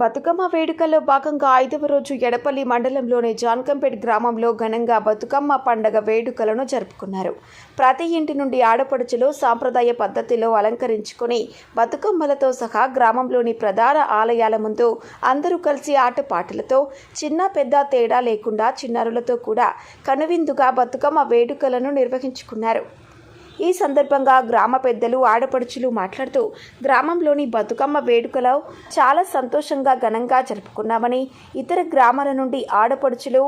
బతుకమ్మ వేడుకల్లో భాగంగా ఐదవ రోజు ఎడపల్లి మండలంలోని జాన్కంపేట్ గ్రామంలో ఘనంగా బతుకమ్మ పండగ వేడుకలను జరుపుకున్నారు. ప్రతి ఇంటి నుండి ఆడపడుచులు సాంప్రదాయ పద్ధతిలో అలంకరించుకొని బతుకమ్మలతో సహా గ్రామంలోని ప్రధాన ఆలయాల ముందు అందరూ కలిసి ఆటపాటలతో చిన్న పెద్ద తేడా లేకుండా చిన్నారులతో కూడా కనువిందుగా బతుకమ్మ వేడుకలను నిర్వహించుకున్నారు. ఈ సందర్భంగా గ్రామ పెద్దలు ఆడపడుచులు మాట్లాడుతూ గ్రామంలోని బతుకమ్మ వేడుకలో చాలా సంతోషంగా ఘనంగా జరుపుకున్నామని ఇతర గ్రామాల నుండి ఆడపడుచులు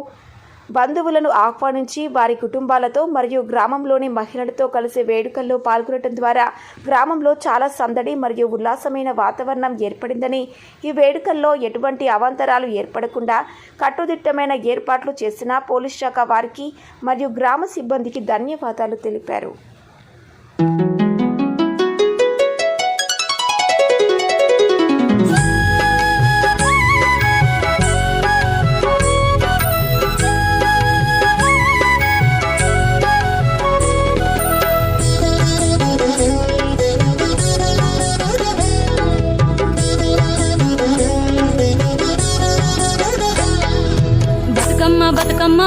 బంధువులను ఆహ్వానించి వారి కుటుంబాలతో మరియు గ్రామంలోని మహిళలతో కలిసి వేడుకల్లో పాల్గొనడం ద్వారా గ్రామంలో చాలా సందడి మరియు ఉల్లాసమైన వాతావరణం ఏర్పడిందని ఈ వేడుకల్లో ఎటువంటి అవాంతరాలు ఏర్పడకుండా కట్టుదిట్టమైన ఏర్పాట్లు చేసిన పోలీస్ శాఖ వారికి మరియు గ్రామ సిబ్బందికి ధన్యవాదాలు తెలిపారు.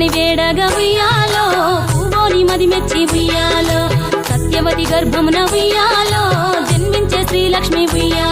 పుట్టమని వేడగా ఉయ్యాలో భూమోని మది మెచ్చి ఉయ్యాలో సత్యవతి గర్భమున ఉయ్యాలో జన్మించే శ్రీలక్ష్మి ఉయ్యాలో.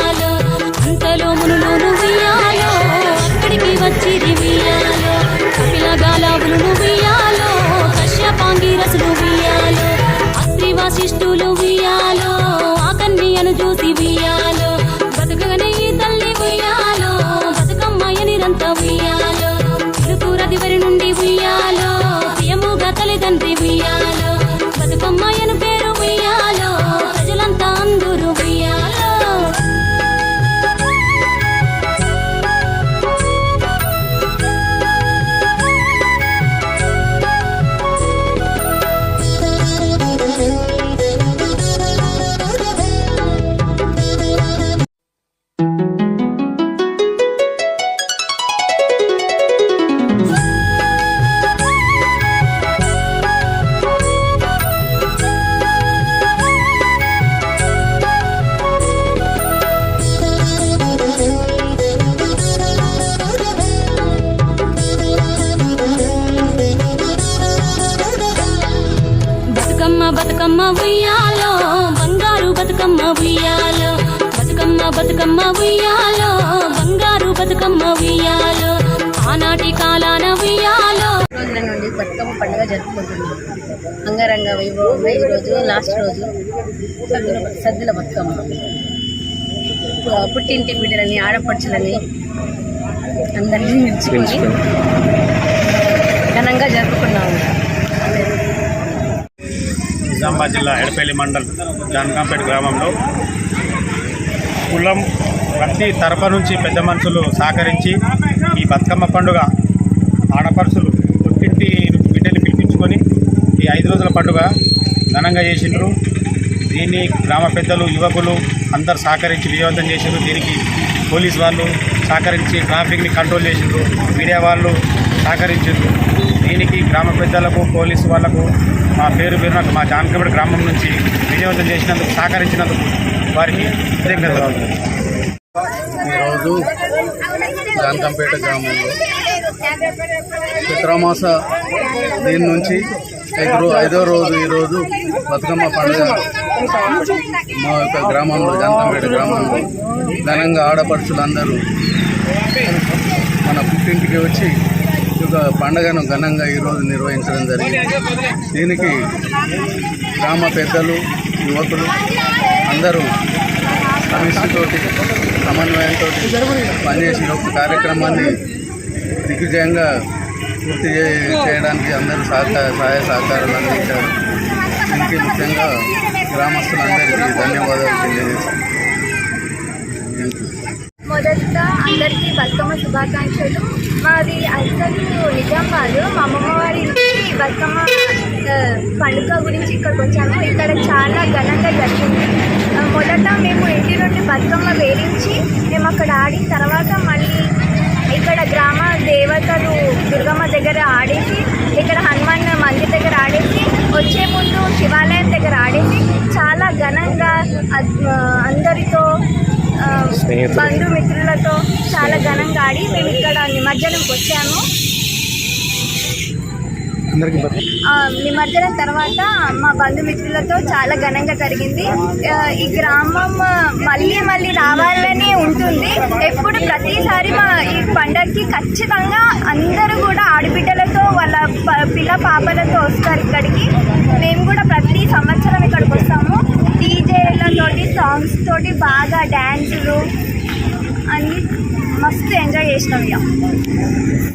బతుకమ్మ ఉయ్యాలో బంగారు బతుకమ్మ ఉయ్యాలో బతుకమ్మ బతుకమ్మ ఉయ్యాలో బంగారు బతుకమ్మ ఉయ్యాలో ఆనాటి కాలాన ఉయ్యాలో. రోజుల నుండి బతుకమ్మ పండుగ జరుపుకుంటున్నాం. అంగరంగ వైభవంగా ఈరోజు లాస్ట్ రోజు సద్దుల సద్దుల బతుకమ్మ. పుట్టింటి బిడ్డలని ఆడపడుచులని అందరినీ నిలుచుకొని ఘనంగా జరుపుకున్నాము నిజామాబాద్ జిల్లా ఎడపల్లి మండల్ జానకాంపేట గ్రామంలో కులం ప్రతి తరఫ నుంచి పెద్ద మనుషులు సహకరించి ఈ బతుకమ్మ పండుగ ఆడపడుచులు పుట్టింటి బిడ్డని పిలిపించుకొని ఈ ఐదు రోజుల పండుగ ఘనంగా చేసిండ్రు. దీన్ని గ్రామ పెద్దలు యువకులు అందరు సహకరించి విజయవంతం చేసిండ్రు. దీనికి పోలీస్ వాళ్ళు సహకరించి ట్రాఫిక్ని కంట్రోల్ చేసిండ్రు. మీడియా వాళ్ళు సహకరించారు దీనికి గ్రామ పెద్దలకు పోలీసు వాళ్ళకు మా పేరు పేరున మా జానకబడి గ్రామం నుంచి విజయవంతం చేసినందుకు సహకరించినందుకు వారికి కృతజ్ఞతలు. ఈరోజు జానకంపేట గ్రామంలో చిత్రమాస దీని నుంచి ఐదు ఐదో రోజు ఈరోజు బతుకమ్మ పండుగ మా యొక్క గ్రామంలో జానకంపేట గ్రామంలో ఘనంగా ఆడపడుచులందరూ మన పుట్టింటికి వచ్చి పండుగను ఘనంగా ఈరోజు నిర్వహించడం జరిగింది. దీనికి గ్రామ పెద్దలు యువకులు అందరూ సమిష్టితోటి సమన్వయంతో పనిచేసి ఒక కార్యక్రమాన్ని దిగ్విజయంగా పూర్తి చేయడానికి అందరూ సహకార సహాయ సహకారాలు అందించారు. దీనికి ముఖ్యంగా గ్రామస్తులందరికీ ధన్యవాదాలు తెలియజేస్తాను మొదట అందరికీ బతుకమ్మ శుభాకాంక్షలు. మాది అసలు నిజామాబాద్ మా అమ్మమ్మ వారి ఇంటికి బతుకమ్మ పండుగ గురించి ఇక్కడికి వచ్చాము. ఇక్కడ చాలా ఘనంగా జరిగింది. మొదట మేము ఇంటి నుండి బతుకమ్మ వేరించి మేము అక్కడ ఆడిన తర్వాత మళ్ళీ ఇక్కడ గ్రామ దేవతలు దుర్గమ్మ దగ్గర ఆడేసి ఇక్కడ హనుమాన్ మందిర్ దగ్గర ఆడేసి వచ్చే ముందు శివాలయం దగ్గర ఆడేసి చాలా ఘనంగా అద్- అందరితో బంధుమిత్రులతో చాలా ఘనంగా ఆడి మేము ఇక్కడ నిమజ్జనంకి వచ్చాము. నిమజ్జనం తర్వాత మా బంధుమిత్రులతో చాలా ఘనంగా జరిగింది. ఈ గ్రామం మళ్ళీ మళ్ళీ రావాలని ఉంటుంది. ఎప్పుడు ప్రతిసారి మా ఈ పండగకి ఖచ్చితంగా అందరూ కూడా ఆడబిడ్డలతో వాళ్ళ పిల్ల పాపలతో వస్తారు ఇక్కడికి. మేము కూడా ప్రతి సంవత్సరం సాంగ్స్ తోటి బాగా డ్యాన్సులు అన్నీ మస్తు ఎంజాయ్ చేసినాం ఇక.